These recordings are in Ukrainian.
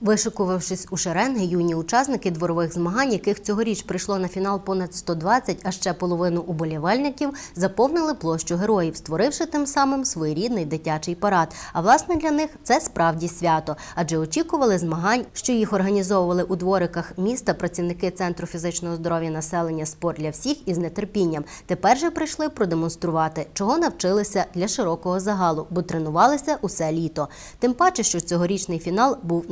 Вишикувавшись у шеренги, юні учасники дворових змагань, яких цьогоріч прийшло на фінал понад 120, а ще половину уболівальників, заповнили площу героїв, створивши тим самим своєрідний дитячий парад. А власне для них це справді свято, адже очікували змагань, що їх організовували у двориках міста працівники центру фізичного здоров'я населення спорт для всіх із нетерпінням. Тепер же прийшли продемонструвати, чого навчилися для широкого загалу, бо тренувалися усе літо. Тим паче, що цьогорічний фінал був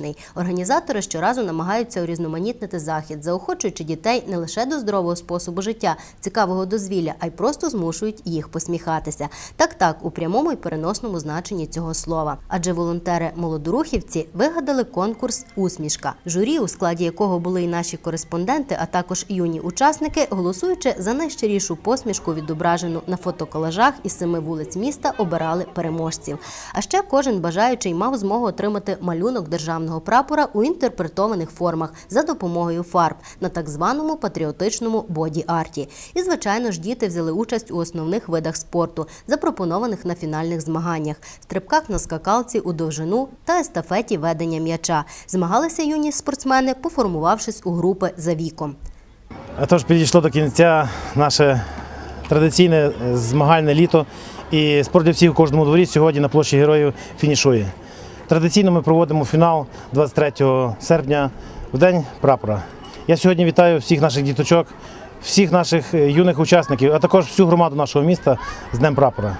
незвичний. Організатори щоразу намагаються урізноманітнити захід, заохочуючи дітей не лише до здорового способу життя, цікавого дозвілля, а й просто змушують їх посміхатися. Так, так, у прямому і переносному значенні цього слова. Адже волонтери молодорухівці вигадали конкурс Усмішка, журі, у складі якого були й наші кореспонденти, а також юні учасники, голосуючи за найщирішу посмішку, відображену на фотоколажах із семи вулиць міста, обирали переможців. А ще кожен бажаючий мав змогу отримати малюнок державного прапора у інтерпретованих формах за допомогою фарб на так званому патріотичному боді-арті. І, звичайно ж, діти взяли участь у основних видах спорту, запропонованих на фінальних змаганнях: стрибках на скакалці у довжину та естафеті ведення м'яча. Змагалися юні спортсмени, поформувавшись у групи за віком. Тож підійшло до кінця наше традиційне е, змагальне літо. І спорт у кожному дворі сьогодні на площі героїв фінішує. Традиційно ми проводимо фінал 23 серпня в день прапора. Я сьогодні вітаю всіх наших діточок, всіх наших е, юних учасників, а також всю громаду нашого міста з Днем прапора.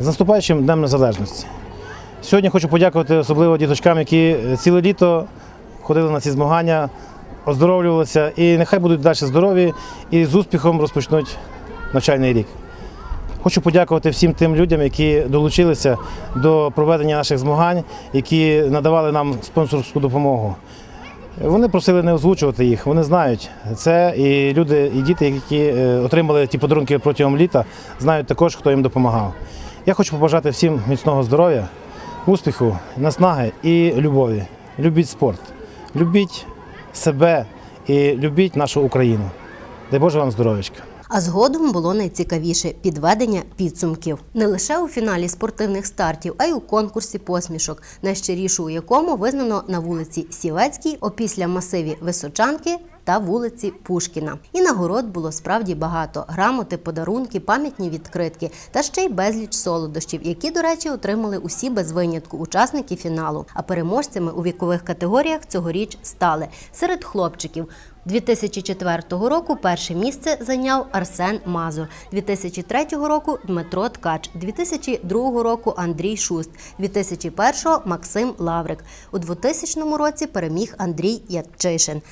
З наступаючим Днем Незалежності. Сьогодні хочу подякувати особливо діточкам, які е, ціле літо ходили на ці змагання, оздоровлювалися і нехай будуть далі здорові і з успіхом розпочнуть навчальний рік. Хочу подякувати всім тим людям, які долучилися до проведення наших змагань, які надавали нам спонсорську допомогу. Вони просили не озвучувати їх, вони знають це. І люди, і діти, які е, отримали ті подарунки протягом літа, знають також, хто їм допомагав. Я хочу побажати всім міцного здоров'я, успіху, наснаги і любові. Любіть спорт, любіть себе і любіть нашу Україну. Дай Боже вам здоров'ячка. А згодом було найцікавіше підведення підсумків не лише у фіналі спортивних стартів, а й у конкурсі посмішок, найщирішу у якому визнано на вулиці Сівецькій, опісля масиві Височанки. Та вулиці Пушкіна. І нагород було справді багато: грамоти, подарунки, пам'ятні відкритки та ще й безліч солодощів, які, до речі, отримали усі без винятку учасники фіналу. А переможцями у вікових категоріях цьогоріч стали серед хлопчиків. 2004 року перше місце зайняв Арсен Мазур, 2003 року Дмитро Ткач, 2002 року Андрій Шуст, 2001 Максим Лаврик. У 2000 році переміг Андрій Ятчишин.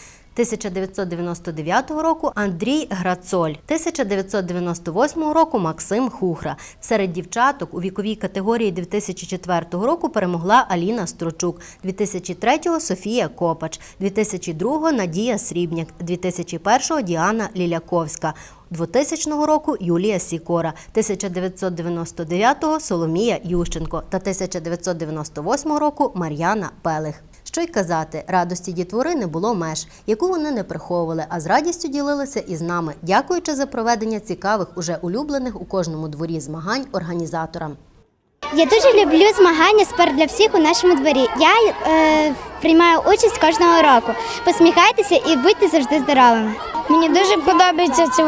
1999 року Андрій Грацоль, 1998 року Максим Хухра. Серед дівчаток у віковій категорії 2004 року перемогла Аліна Строчук, 2003 Софія Копач, 2002 Надія Срібняк, 2001 Діана Ліляковська. 2000 року Юлія Сікора, 1999 Соломія Ющенко та 1998 року Мар'яна Пелих. Що й казати, радості дітвори не було меж, яку вони не приховували, а з радістю ділилися із нами, дякуючи за проведення цікавих, уже улюблених у кожному дворі змагань організаторам. Я дуже люблю змагання спорт для всіх у нашому дворі. Я е, приймаю участь кожного року. Посміхайтеся і будьте завжди здоровими. Мені дуже подобаються ці,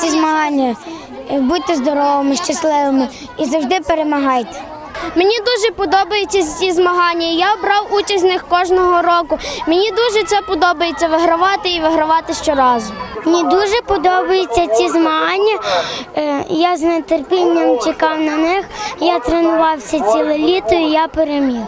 ці змагання. Будьте здоровими, щасливими і завжди перемагайте. Мені дуже подобаються ці змагання. Я брав участь в них кожного року. Мені дуже це подобається вигравати і вигравати щоразу. Мені дуже подобаються ці змагання. Е, Я з нетерпінням чекав на них. Я тренувався ціле літо і я переміг.